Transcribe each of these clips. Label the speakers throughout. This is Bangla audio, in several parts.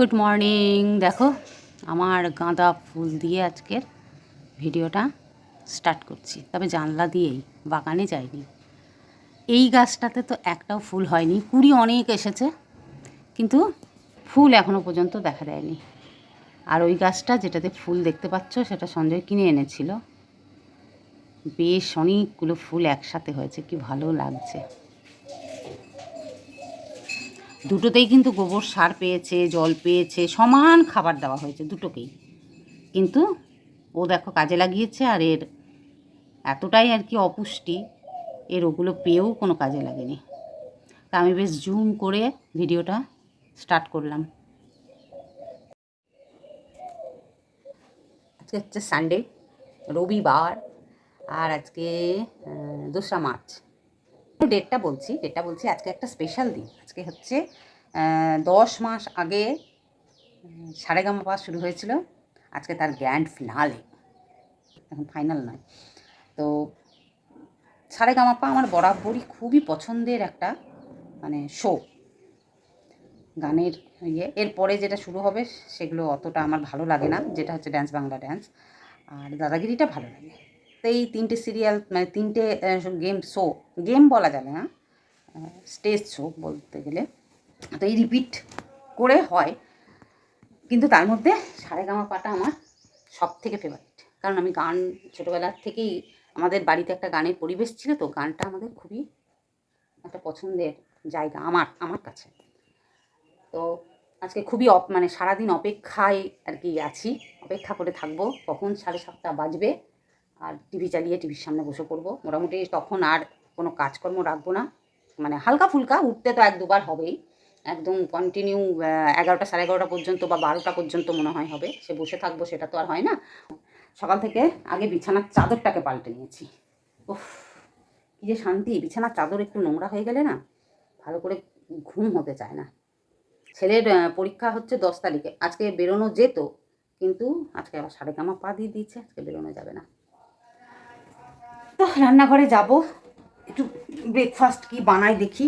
Speaker 1: Good morning. দেখো, আমার গাঁদা ফুল দিয়ে আজকের ভিডিওটা স্টার্ট করছি। তবে জানলা দিয়েই, বাগানে যাইনি। এই গাছটাতে তো একটাও ফুল হয়নি। কুড়ি অনেক এসেছে, কিন্তু ফুল এখনও পর্যন্ত দেখা দেয়নি। আর ওই গাছটা যেটাতে ফুল দেখতে পাচ্ছ, সেটা সঞ্জয় কিনে এনেছিল। বেশ অনেকগুলো ফুল একসাথে হয়েছে, কি ভালো লাগছে। দুটোতেই কিন্তু গোবর সার পেয়েছে, জল পেয়েছে, সমান খাবার দেওয়া হয়েছে দুটোকেই। কিন্তু ও দেখো কাজে লাগিয়েছে আর এর এতটাই আর কি অপুষ্টি, এর ওগুলো পেয়েও কোনো কাজে লাগেনি। তা আমি বেশ জুম করে ভিডিওটা স্টার্ট করলাম। আজকে হচ্ছে সানডে রবিবার, আর আজকে দোসরা মার্চ। ডেটটা বলছি ডেটটা বলছি আজকে একটা স্পেশাল দিন। আজকে হচ্ছে দশ মাস আগে উম, সারেগামাপা শুরু হয়েছিল। আজকে তার গ্র্যান্ড ফিনালে এখন ফাইনাল নয়। তো সারেগামাপা আমার বরাবরই খুবই পছন্দের একটা মানে শো গানের ইয়ে। এরপরে যেটা শুরু হবে সেগুলো অতটা আমার ভালো লাগে না। যেটা হচ্ছে ড্যান্স বাংলা ড্যান্স আর দাদাগিরিটা ভালো লাগে। তো এই তিনটে সিরিয়াল মানে তিনটে গেম শো গেম বলা যাবে না স্টেজ শো বলতে গেলে। তো এই রিপিট করে হয়। কিন্তু তার মধ্যে সারেগামা পাটা আমার সব থেকে ফেভারিট কারণ আমি গান ছোটোবেলার থেকেই, আমাদের বাড়িতে একটা গানের পরিবেশ ছিল, তো গানটা আমাদের খুবই একটা পছন্দের জায়গা আমার আমার কাছে। তো আজকে খুবই অপ মানে সারাদিন অপেক্ষায় আর কি আছি। অপেক্ষা করে থাকব, কখন সাড়ে সাতটা বাজবে আর টিভি চালিয়ে টিভির সামনে বসে পড়ব। মোটামুটি তখন আর কোনো কাজকর্ম রাখব না। মানে হালকা ফুলকা, উঠতে তো এক দুবার হবেই। একদম কন্টিনিউ এগারোটা সাড়ে এগারোটা পর্যন্ত বা বারোটা পর্যন্ত মনে হয় হবে। সে বসে থাকব, সেটা তো আর হয় না। সকাল থেকে আগে বিছানার চাদরটাকে পাল্টে নিয়েছি। উফ, কী যে শান্তি, বিছানার চাদর একটু নোংরা হয়ে গেলে না ভালো করে ঘুম হতে চায় না। ছেলের পরীক্ষা হচ্ছে দশ তারিখে। আজকে বেরোনো যেত, কিন্তু আজকে আবার সাড়ে কামা পা দিয়ে দিচ্ছে আজকে বেরোনো যাবে না। তো রান্নাঘরে যাব। একটু ব্রেকফাস্ট কি বানাই দেখি।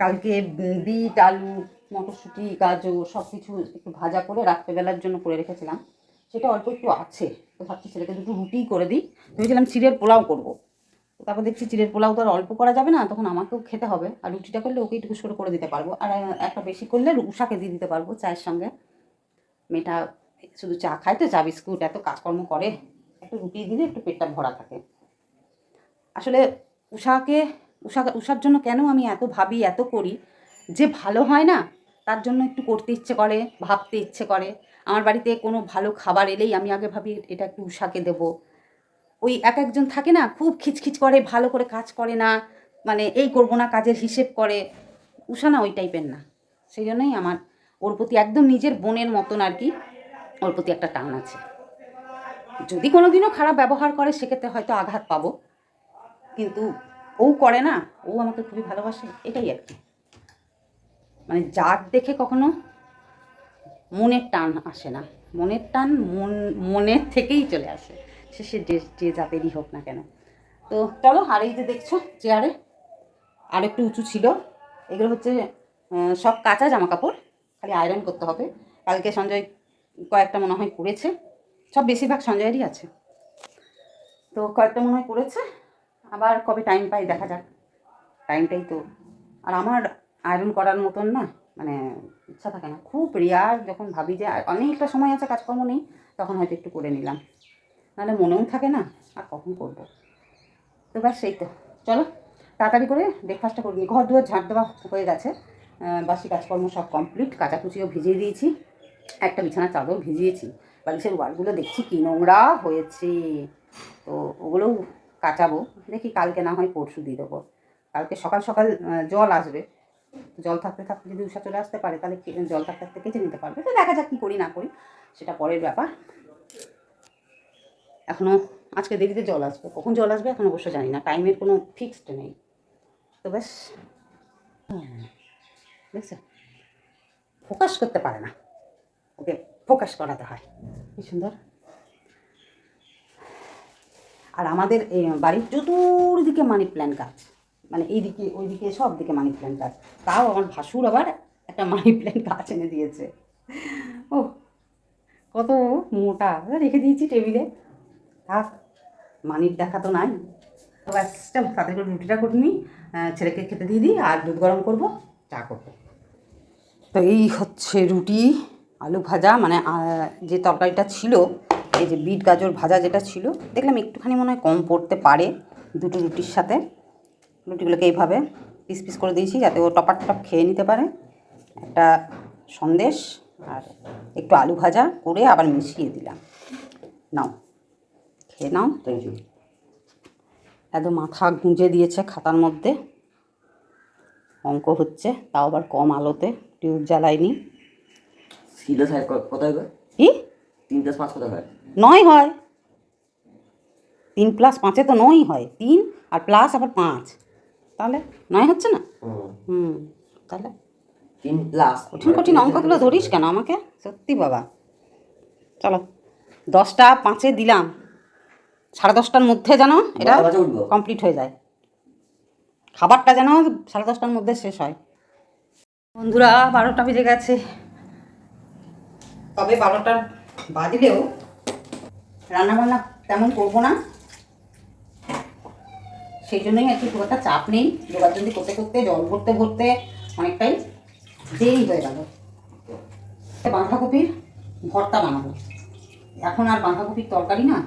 Speaker 1: কালকে বিট, আলু, মটরশুঁটি, গাজর সব কিছু একটু ভাজা করে রাত্রেবেলার জন্য করে রেখেছিলাম। সেটা অল্প একটু আছে। তো ভাবছি ছেলেকে দুটো রুটিই করে দিই। ভেবেছিলাম চিড়ের পোলাও করব। তারপর দেখছি চিড়ের পোলাও তো আর অল্প করা যাবে না, তখন আমাকেও খেতে হবে। আর রুটিটা করলে ওকে একটু করে করে দিতে পারব। আর একটা বেশি করলে উষাকে দিয়ে দিতে পারব চায়ের সঙ্গে। মেয়েটা শুধু চা খায় তো, চা বিস্কুট, এত কাজকর্ম করে। একটু রুটি দিলে একটু পেটটা ভরা থাকে। আসলে উষাকে উষা উষার জন্য কেন আমি এত ভাবি, এত করি? যে ভালো হয় না, তার জন্য একটু করতে ইচ্ছে করে, ভাবতে ইচ্ছে করে। আমার বাড়িতে কোনো ভালো খাবার এলেই আমি আগে ভাবি, এটা একটু উষাকে দেবো। ওই এক একজন থাকে না, খুব খিচখিচ করে, ভালো করে কাজ করে না মানে এই করব না, কাজের হিসেব করে। উষা না ওই টাইপের না। সেই জন্যই আমার, ওর প্রতি একদম নিজের বোনের মতন আর কি, ওর প্রতি একটা টান আছে। যদি কোনো দিনও খারাপ ব্যবহার করে, সেক্ষেত্রে হয়তো আঘাত পাবো। কিন্তু ও করে না, ও আমাকে খুবই ভালোবাসে, এটাই আর কি। মানে জাত দেখে কখনো মনের টান আসে না। মনের টান মন, মনের থেকেই চলে আসে। সে সে যে জাতেরই হোক না কেন। তো চলো, আর এই যে দেখছ চেয়ারে, আর একটু উঁচু ছিল। এগুলো হচ্ছে সব কাঁচা জামা কাপড় খালি আয়রন করতে হবে। কালকে সঞ্জয় কয়েকটা মনে হয় করেছে। সব বেশিরভাগ সঞ্জয়েরই আছে। তো কয়েকটা মনে হয় করেছে। আবার কবে টাইম পাই দেখা যাক। টাইমটাই তো। আর আমার আয়রন করার মতন না মানে ইচ্ছা থাকে না। খুব রেয়ার যখন ভাবি যে অনেকটা সময় আছে, কাজকর্ম নেই, তখন হয়তো একটু করে নিলাম। নাহলে মনেও থাকে না, আর কখন করব? তো ব্যাস সেই তো। চলো, তাড়াতাড়ি করে ব্রেকফাস্টটা করে নিই। ঘর দুয়ার ঝাঁট দেওয়া হয়ে গেছে। বাসি কাজকর্ম সব কমপ্লিট কাচাকুচিও ভিজিয়ে দিয়েছি। একটা বিছানা চাদর ভিজিয়েছি। বালিশের ওয়ালগুলো দেখছি কি নোংরা হয়েছে। তো ওগুলোও কাচাবো দেখি কালকে না হয় পরশু দিয়ে দেবো। কালকে সকাল সকাল জল আসবে। জল থাকতে থাকতে যদি উষা চলে আসতে পারে, তাহলে জল থাকতে থাকতে কেচে নিতে পারবে। তো দেখা যাক কী করি না করি, সেটা পরের ব্যাপার। এখনও আজকে দেরিতে জল আসবে। কখন জল আসবে এখন অবশ্য জানি না। টাইমের কোনো ফিক্সড নেই। তো বেশ বুঝছ ফোকাস করতে পারে না। ওকে ফোকাস করাতে হয়। কি সুন্দর। আর আমাদের বাড়ির চতুর্দিকে মানি প্ল্যান্ট গাছ। মানে এইদিকে, ওইদিকে সব দিকে মানি প্ল্যান্ট গাছ। তাও আমার ভাসুর আবার একটা মানি প্ল্যান্ট গাছ এনে দিয়েছে। ও, কত মোটা। রেখে দিয়েছি টেবিলে। থাক মানির দেখা তো নাই। তো চল তাড়াতাড়ি করে রুটিটা করে নিই ছেলেকে খেতে দিয়ে দিই আর দুধ গরম করব, চা করব। তো এই হচ্ছে রুটি, আলু ভাজা মানে যে তরকারিটা ছিল এই যে বিট গাজর ভাজা যেটা ছিল দেখলাম একটুখানি মনে হয় কম পড়তে পারে দুটো রুটির সাথে। রুটিগুলোকে এইভাবে পিস পিস করে দিয়েছি যাতে ও টপার টপ খেয়ে নিতে পারে। একটা সন্দেশ আর একটু আলু ভাজা করে আবার মিশিয়ে দিলাম। নাও খেয়ে নাও।
Speaker 2: থ্যাংক ইউ
Speaker 1: একদম মাথা গুঁজে দিয়েছে খাতার মধ্যে। অঙ্ক হচ্ছে তাও আবার কম আলোতে টিউব জ্বালায়নি।
Speaker 2: কত
Speaker 1: কি?
Speaker 2: তিন পাঁচ কত হয়
Speaker 1: নয় হয়। তিন প্লাস পাঁচে তো নয় হয়। তিন আর প্লাস আবার পাঁচ। তাহলে নয় হচ্ছে না? হুম। তাহলে
Speaker 2: তিন প্লাস
Speaker 1: কঠিন কঠিন অঙ্কগুলো ধরিস কেন আমাকে? সত্যি বাবা। চলো দশটা পাঁচে দিলাম। সাড়ে দশটার মধ্যে যেন এটা। কমপ্লিট হয়ে যায়। খাবারটা যেন সাড়ে দশটার মধ্যে শেষ হয়। বন্ধুরা বারোটা বেজে গেছে। তবে বারোটা বাজলেও রান্নাবান্না তেমন করব না। সেই জন্যই আর কি খুব একটা চাপ নেই। যোগাযোগ করতে করতে, জল ভরতে ভরতে অনেকটাই দেরি হয়ে গেল। বাঁধাকপির ভর্তা বানাবো। এখন আর বাঁধাকপির তরকারি না।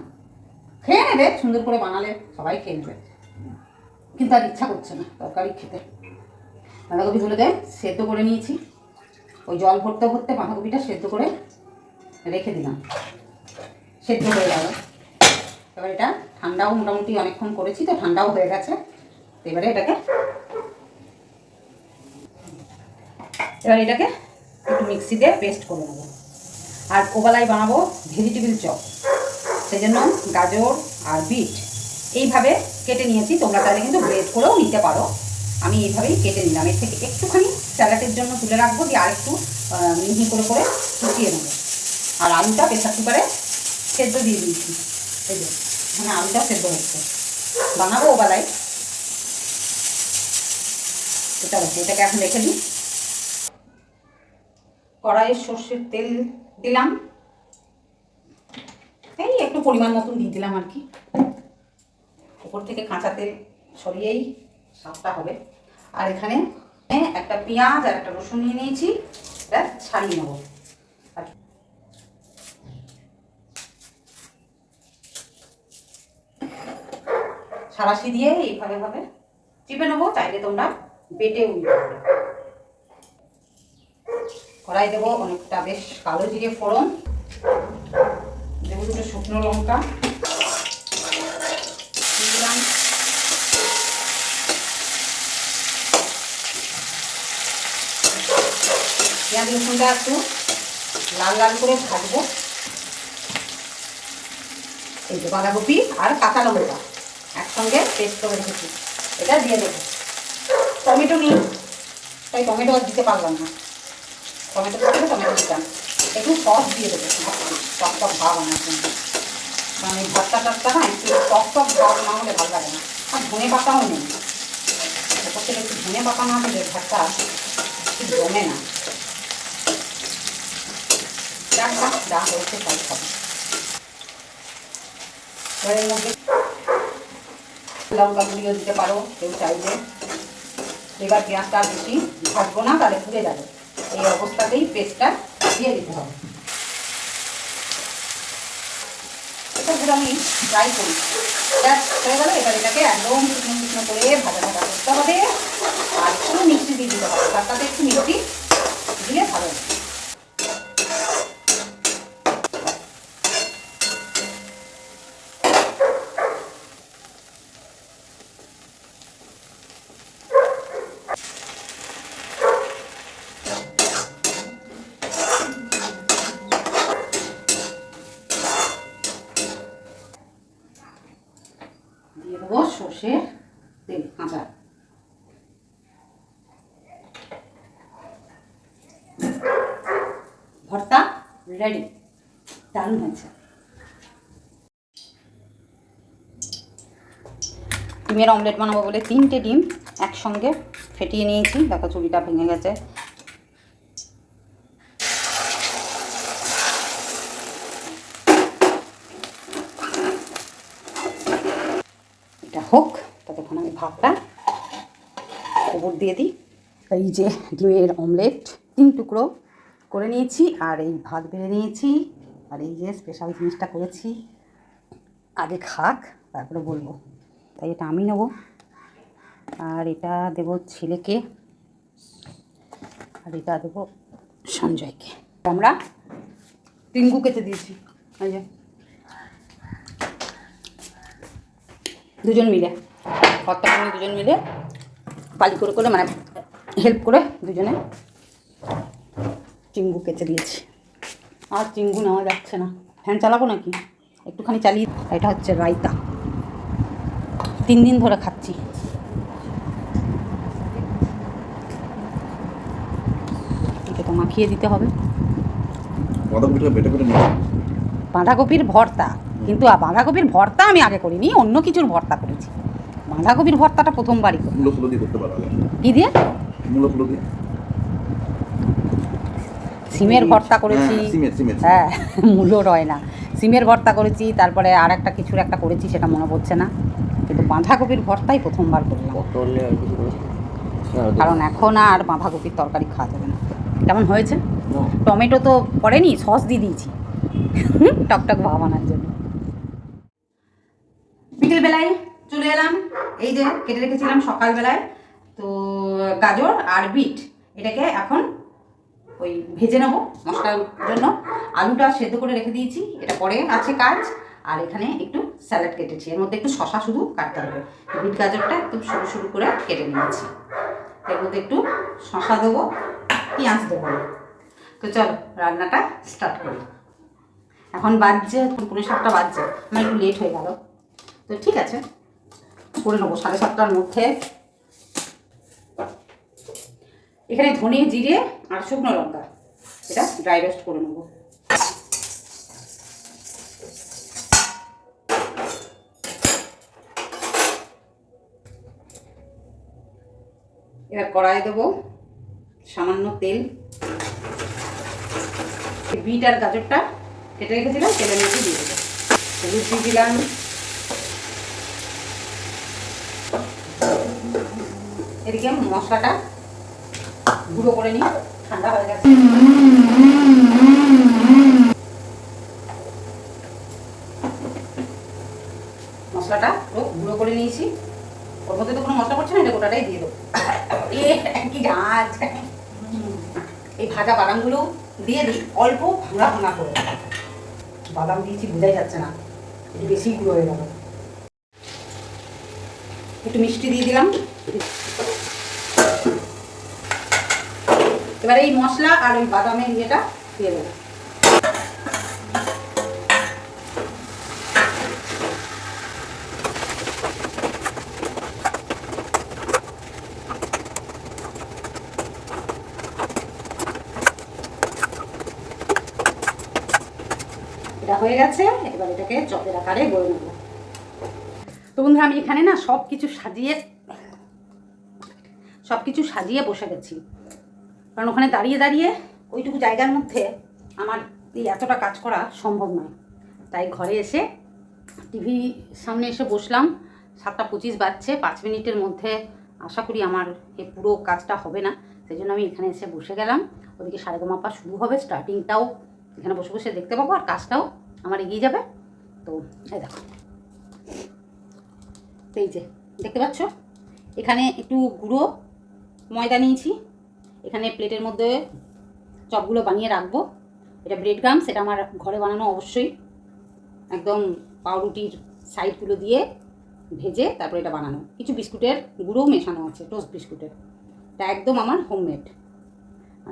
Speaker 1: খেয়ে নেবে, সুন্দর করে বানালে সবাই খেয়ে নেবে। কিন্তু আর ইচ্ছা করছে না তরকারি খেতে। বাঁধাকপিগুলোকে সেদ্ধ করে নিয়েছি। ওই জল ভরতে ভরতে বাঁধাকপিটা সেদ্ধ করে রেখে দিলাম। সেদ্ধ হয়ে গেল। এবার এটা ঠান্ডাও মোটামুটি অনেকক্ষণ করেছি তো ঠান্ডাও হয়ে গেছে। এবারে এটাকে এবার এটাকে একটু মিক্সিতে পেস্ট করে নেব। আর ওবেলায় বানাবো ভেজিটেবিল চপ। সেই জন্য গাজর আর বিট এইভাবে কেটে নিয়েছি তোমরা তাহলে কিন্তু গ্রেড করেও নিতে পারো। আমি এইভাবেই কেটে নিলাম। এর থেকে একটুখানি স্যালাডের জন্য তুলে রাখব দিয়ে আর একটু আহ, মিহি করে করে শুকিয়ে নেব। আর আলুটা প্রেশার কুকারে সেদ্ধ দিয়ে দিয়েছি। এই মানে আলুটা সেদ্ধ হচ্ছে। বানাবো ওবেলায়। তো চলো এটাকে এখন রেখে দিই। কড়াইয়ে সর্ষের তেল দিলাম। এই একটু পরিমাণ মতন দিয়ে দিলাম আর কি। উপর থেকে কাঁচা তেল সরিয়েই সাপটা হবে। আর এখানে একটা পেঁয়াজ আর একটা রসুন নিয়ে নিয়েছি। এটা ছাড়িয়ে নেব আর সারাশি দিয়ে এইভাবে ভাবে চিপে নেব, চাইলে তোমরা বেটে উঠবে কড়াই দেবো অনেকটা, বেশ কালো জিরে ফোড়ন দেবো দুটো শুকনো লঙ্কা। পেঁয়াজ রসুনটা একটু লাল লাল করে ভাজবো। এই যে বাঁধাকপি আর কাঁচা লঙ্কা। একসঙ্গে পেস্ট করে রেখেছি। এটা দিয়ে দেবো। টমেটো নিই তাই টমেটো আর দিতে পারলাম না। টমেটো থাকলে টমেটো দিতাম। একটু সস দিয়ে দেবো। টক টক ভাব আনার জন্য। এই ভর্তা টর্তা না একটু টক টক ভাব না হলে ভালো লাগে না। আর ধনে পাতাও নেই। ওপর থেকে একটু ধনে পাতা না দিলে ভর্তা ঠিক জমে না। যাক, যা হয়েছে তাই খাব এর মধ্যে লঙ্কা গুঁড়িও দিতে পারো, কেউ চাইলে। এবার পেঁয়াজটা বেশি ভাজবো না, তাহলে পুড়ে যাবে। এই অবস্থাতেই পেস্টটা দিয়ে দিতে হবে। আমি ট্রাই করি। এবার এটাকে একদম করে ভাজা ভাজা করতে হবে। আর একটু মিষ্টি দিয়ে দিতে হবে। তার সাথে একটু মিষ্টি দিলে ভালো দিয়ে দেবো সর্ষের তেল কাঁচা ভর্তা রেডি দারুণ হয়েছে। ডিমের অমলেট বানাবো বলে তিনটে ডিম একসঙ্গে ফেটিয়ে নিয়েছি। দেখো চুড়িটা ভেঙে গেছে। ততক্ষণ আমি ভাতটা ওপর দিয়ে দিই। এই যে ডিমের অমলেট, তিন টুকরো করে নিয়েছি, আর এই ভাত বেড়ে নিয়েছি, আর এই যে স্পেশাল জিনিসটা করেছি, আগে খাক, তারপরে বলব। তাই এটা আমি নেব, আর এটা দেবো ছেলেকে, আর এটা দেবো সঞ্জয়কে। আমরা টিঙ্গু কেটে দিয়েছি, এই যে। দুজন মিলে কর্তা আমি দুজন মিলে পালি করে করে মানে হেল্প করে দুজনে চিঙ্গু কেচে দিয়েছি। আর চিঙ্গু নেওয়া যাচ্ছে না। ফ্যান চালাবো নাকি? একটুখানি চালিয়ে এটা হচ্ছে রায়তা। তিন দিন ধরে খাচ্ছি। এটা তো মাখিয়ে দিতে হবে।
Speaker 3: বাঁধাকপিটা বেটে বেটে
Speaker 1: বাঁধাকপির ভর্তা। কিন্তু বাঁধাকপির ভর্তা আমি আগে করিনি অন্য কিছুর ভর্তা করেছি। বাঁধাকপির ভর্তাটা প্রথমবারই কী দিয়ে? সিমের ভর্তা করেছি।
Speaker 3: হ্যাঁ, সিমের, সিমের, সিমের।
Speaker 1: হ্যাঁ মূল্য রয় না। সিমের ভর্তা করেছি তারপরে আর একটা কিছুর একটা করেছি সেটা মনে পড়ছে না। কিন্তু বাঁধাকপির ভর্তাই প্রথমবার করলাম।
Speaker 2: পটলে আর কিছু করেছি?
Speaker 1: কারণ এখন আর বাঁধাকপির তরকারি খাওয়া যাবে না। কেমন হয়েছে? টমেটো তো পড়েনি সস দিয়ে দিয়েছি। টকটক ভাব আনার জন্য। বিকেলবেলায় চলে এলাম। এই যে কেটে রেখেছিলাম সকালবেলায়। তো গাজর আর বিট, এটাকে এখন ওই ভেজে নেব মশলার জন্য। আলুটা সেদ্ধ করে রেখে দিয়েছি, এটা পরে আছে কাজ। আর এখানে একটু স্যালাড কেটেছি, এর মধ্যে একটু শশা শুধু কাটতে হবে। বিট গাজরটা একদম সরু সরু করে কেটে নিয়েছি। এর মধ্যে একটু শশা দেবো, পেঁয়াজ দেবো। তো চলো, রান্নাটা স্টার্ট করি। এখন বাজছে পনেরো সাতটা বাজছে। আমার একটু লেট হয়ে গেল। তো ঠিক আছে, করে নেব সাড়ে সাতটার মধ্যে। এখানে ধনে জিরে আর শুকনো লঙ্কা, এটা ড্রাই রোস্ট করে নেব। এবার কড়াই দেবো সামান্য তেল। বিট আর গাজরটা কেটে রেখেছিলাম, তেলের মধ্যে দিয়ে দেবো। হলুদ দিয়ে দিলাম। এদিকে মশলাটা গুঁড়ো করে নিই ঠান্ডা হয়ে গেছে। মশলাটা পুরো গুঁড়ো করে নিয়েছি। ওর মধ্যে তো কোনো মশলা পড়ছে না, এটা গোটাটাই দিয়ে দেবো। কি গাছ। এই ভাজা বাদামগুলো দিয়ে দিই, অল্প ভাঙা ভাঙা করে। বাদাম দিয়েছি, বোঝাই যাচ্ছে না। একটু বেশি গুঁড়ো হয়ে গেল। একটু মিষ্টি দিয়ে দিলাম। এবার এই মশলা আর ওই বাদামের ইয়েটা দিয়ে দেবো। এটা হয়ে গেছে, এবার এটাকে চপের আকারে গড়ে নেব। তো বন্ধুরা, আমি এখানে না সব কিছু সাজিয়ে সব কিছু সাজিয়ে বসে গেছি। কারণ ওখানে দাঁড়িয়ে দাঁড়িয়ে ওইটুকু জায়গার মধ্যে আমার এই এতটা কাজ করা সম্ভব নয়। তাই ঘরে এসে টিভি সামনে এসে বসলাম। সাতটা পঁচিশ বাজছে, পাঁচ মিনিটের মধ্যে আশা করি আমার এই পুরো কাজটা হবে না। সেই জন্য আমি এখানে এসে বসে গেলাম। ওদিকে সারেগামাপা শুরু হবে, স্টার্টিংটাও এখানে বসে বসে দেখতে পাবো আর কাজটাও আমার এগিয়ে যাবে। তো এই দেখো। এই যে, দেখতে পাচ্ছ? এখানে একটু গুঁড়ো ময়দা নিয়েছি। এখানে প্লেটের মধ্যে চপগুলো বানিয়ে রাখব। এটা ব্রেড গ্রাম সেটা আমার ঘরে বানানো অবশ্যই। একদম পাউরুটির সাইডগুলো দিয়ে ভেজে তারপরে এটা বানানো। কিছু বিস্কুটের গুঁড়োও মেশানো আছে টোস্ট বিস্কুটের। এটা একদম আমার হোমমেড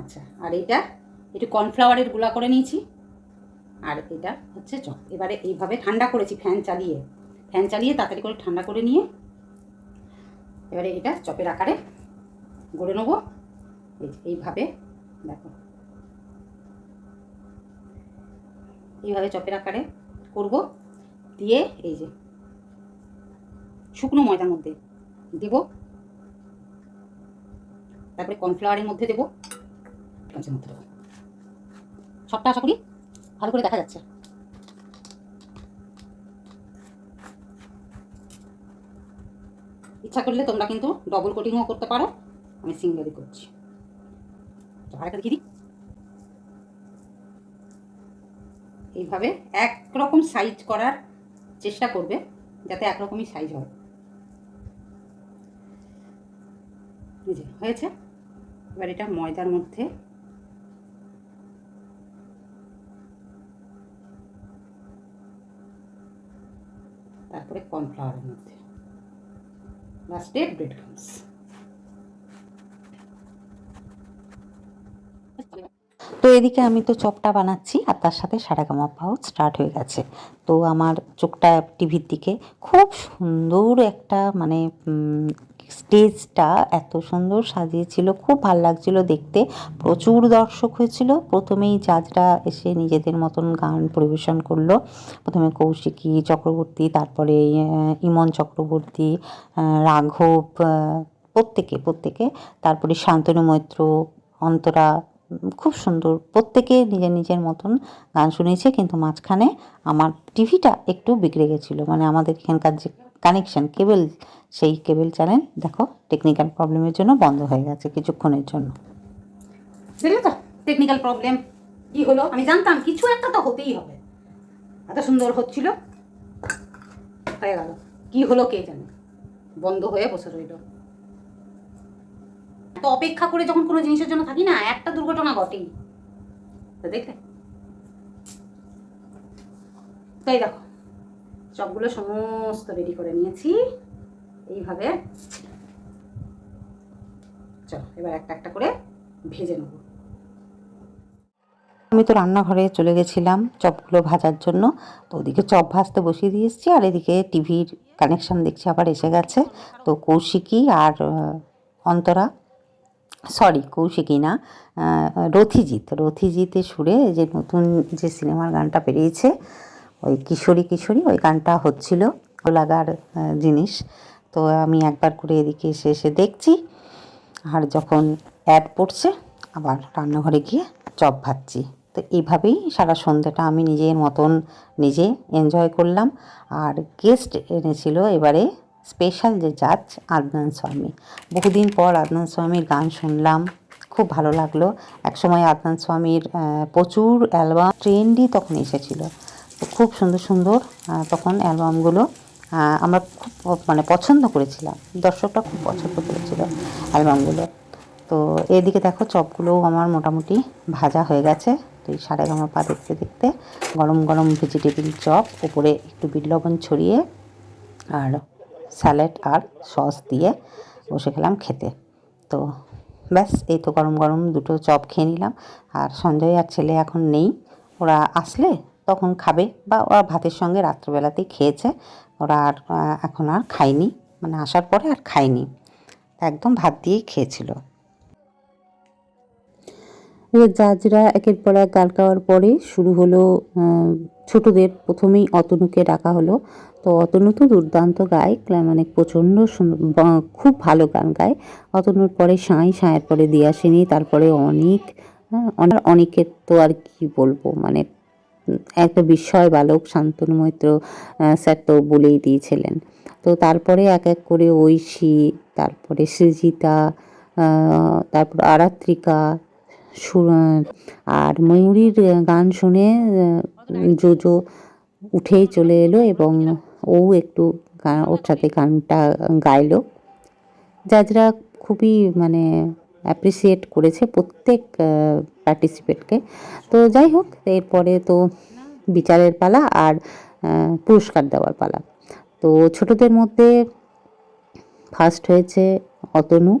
Speaker 1: আচ্ছা আর এইটা একটু কর্নফ্লাওয়ারেরগুলা করে নিয়েছি। আর এটা হচ্ছে চপ। এবারে এইভাবে ঠান্ডা করেছি ফ্যান চালিয়ে। ফ্যান চালিয়ে তাড়াতাড়ি করে ঠান্ডা করে নিয়ে, এবারে এটা চপের আকারে গড়ে নেব। এই, এইভাবে, দেখো। এইভাবে চপের আকারে করব। দিয়ে, এই যে, শুকনো ময়দার মধ্যে দেব। তারপরে কর্নফ্লাওয়ারের মধ্যে দেবো। মধ্যে দেবো। সবটা আশা করি ভালো করে দেখা যাচ্ছে। ইচ্ছা করলে তোমরা কিন্তু ডবল কোটিংও করতে পারো। আমি সিঙ্গেলই করছি। আরেকটা দেখিয়ে এইভাবে একরকম সাইজ করার চেষ্টা করবে, যাতে একরকমই সাইজ হয়। যে, হয়েছে। এবার এটা ময়দার মধ্যে তারপরে কর্নফ্লাওয়ারের মধ্যে। লাস্টে ব্রেড ক্রামস
Speaker 4: তো এদিকে আমি তো চপটা বানাচ্ছি আর তার সাথে সারাগামাপাও স্টার্ট হয়ে গেছে। তো আমার চোখটা টিভির দিকে খুব সুন্দর একটা মানে স্টেজটা এত সুন্দর সাজিয়েছিল, খুব ভালো লাগছিল দেখতে। প্রচুর দর্শক হয়েছিল, প্রথমেই জাজরা এসে নিজেদের মতন গান পরিবেশন করল। প্রথমে কৌশিকী চক্রবর্তী, তারপরে ইমন চক্রবর্তী রাঘব প্রত্যেকে প্রত্যেকে। তারপরে শান্তনু মৈত্র, অন্তরা খুব সুন্দর। প্রত্যেকে নিজের নিজের মতন গান শুনিয়েছে কিন্তু মাঝখানে আমার টিভিটা একটু বিগড়ে গেছিল। মানে আমাদের এখানকার যে কানেকশন কেবল সেই কেবল চ্যানেল দেখো টেকনিক্যাল প্রবলেমের জন্য বন্ধ হয়ে গেছে কিছুক্ষণের জন্য।
Speaker 1: টেকনিক্যাল প্রবলেম কি হলো? আমি জানতাম কিছু একটা তো হতেই হবে। এত সুন্দর হচ্ছিল। হয়ে গেল। কি হলো কে জানে? বন্ধ হয়ে বসে রইল। তো অপেক্ষা করে যখন কোনো জিনিসের জন্য থাকি না, একটা দুর্ঘটনা ঘটেই। তো দেখলে? তাই দেখো চপগুলো সমস্ত রেডি করে নিয়েছি। এইভাবে। চলো, এবার একটা একটা করে ভেজে নেব।
Speaker 4: আমি তো রান্নাঘরে চলে গেছিলাম চপগুলো ভাজার জন্য। তো ওদিকে চপ ভাজতে বসিয়ে দিয়ে এসেছি, আর এদিকে টিভির কানেকশন দেখছি আবার এসে গেছে। তো কৌশিকী আর অন্তরা সরি, কৌশিকী না রথিজিৎ। রথিজিতের সুরে যে নতুন যে সিনেমার গানটা বেরিয়েছে, ওই কিশোরী কিশোরী, ওই গানটা হচ্ছিল লাগার জিনিস। তো আমি একবার করে এদিকে এসে এসে দেখছি, আর যখন অ্যাড পড়ছে, আবার রান্নাঘরে গিয়ে চপ ভাজছি। তো এইভাবেই সারা সন্ধ্যাটা আমি নিজের মতন নিজে এনজয় করলাম। আর গেস্ট এনেছিল এবারে স্পেশাল যে জাজ আদনান স্বামী। বহুদিন পর আদনান স্বামীর গান শুনলাম, খুব ভালো লাগল। একসময় আদনান স্বামীর প্রচুর অ্যালবাম ট্রেন্ডই তখন এসেছিল। তো খুব সুন্দর সুন্দর তখন অ্যালবামগুলো আমরা খুব মানে পছন্দ করেছিলাম। দর্শকরা খুব পছন্দ করেছিল অ্যালবামগুলো। তো এদিকে দেখো চপগুলোও আমার মোটামুটি ভাজা হয়ে গেছে। তো এই সাড়ে গামা পা দেখতে দেখতে গরম গরম ভেজিটেবিল চপ, উপরে একটু বিট লবণ ছড়িয়ে আর স্যালাড আর সস দিয়ে বসে গেলাম খেতে। তো ব্যাস, এই তো গরম গরম দুটো চপ খেয়ে নিলাম। আর সঞ্জয় আর ছেলে এখন নেই। ওরা আসলে তখন খাবে বা ওরা ভাতের সঙ্গে রাত্রেবেলাতেই খেয়েছে। ওরা আর এখন আর খায়নি। মানে আসার পরে আর খায়নি। একদম ভাত দিয়েই খেয়েছিল। এবার জাজরা একের পর এক গাল খাওয়ার পরে শুরু হলো ছোটদের প্রথমেই অতনুকে ডাকা হলো। তো অতনু তো দুর্দান্ত গায় মানে প্রচণ্ড খুব ভালো গান গায়। অতনুর পরে সাঁই সাঁয়ের পরে দিয়াসিনী তারপরে অনেক হ্যাঁ অনেকের তো আর কি বলব মানে একটা বিস্ময় বালক শান্তনু মৈত্র স্যার তো বলেই দিয়েছিলেন। তো তারপরে এক এক করে ঐশী তারপরে সৃজিতা তারপর আরাত্রিকা আর ময়ূরীর গান শুনে জোজো উঠেই চলে এলো এবং ও একটু গা- ওর সাথে গানটা গাইলো। জাজরা খুবই মানে অ্যাপ্রিসিয়েট করেছে প্রত্যেক পার্টিসিপেটকে তো যাই হোক এরপরে তো বিচারের পালা আর পুরস্কার দেওয়ার পালা। তো ছোটদের মধ্যে ফার্স্ট হয়েছে অতনু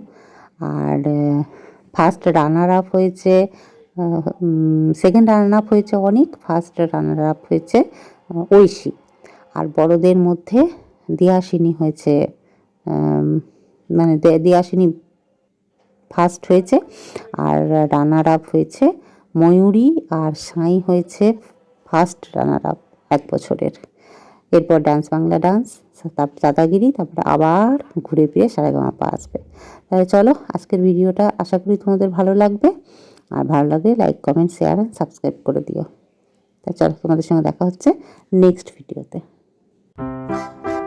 Speaker 4: আর ফার্স্ট রানার আপ হয়েছে সেকেন্ড রানার আপ হয়েছে অনেক ফার্স্ট রানার আপ হয়েছে ঐশী। বড়দের মধ্যে দিয়াসিনী হয়েছে মানে দিয়াসিনী ফার্স্ট হয়েছে আর রানার আপ হয়েছে ময়ূরী আর সাঁই হয়েছে ফার্স্ট রানার আপ এক বছরের। এরপর ডান্স বাংলা ডান্স তারপর দাদাগিরি তারপরে আবার ঘুরে ফিরে সারেগামাপা আসবে। তাহলে চলো আজকের ভিডিওটা আশা করি তোমাদের ভালো লাগবে। আর ভালো লাগলে লাইক কমেন্ট শেয়ার সাবস্ক্রাইব করে দিও। তা চলো তোমাদের সঙ্গে দেখা হচ্ছে নেক্সট ভিডিওতে Bye.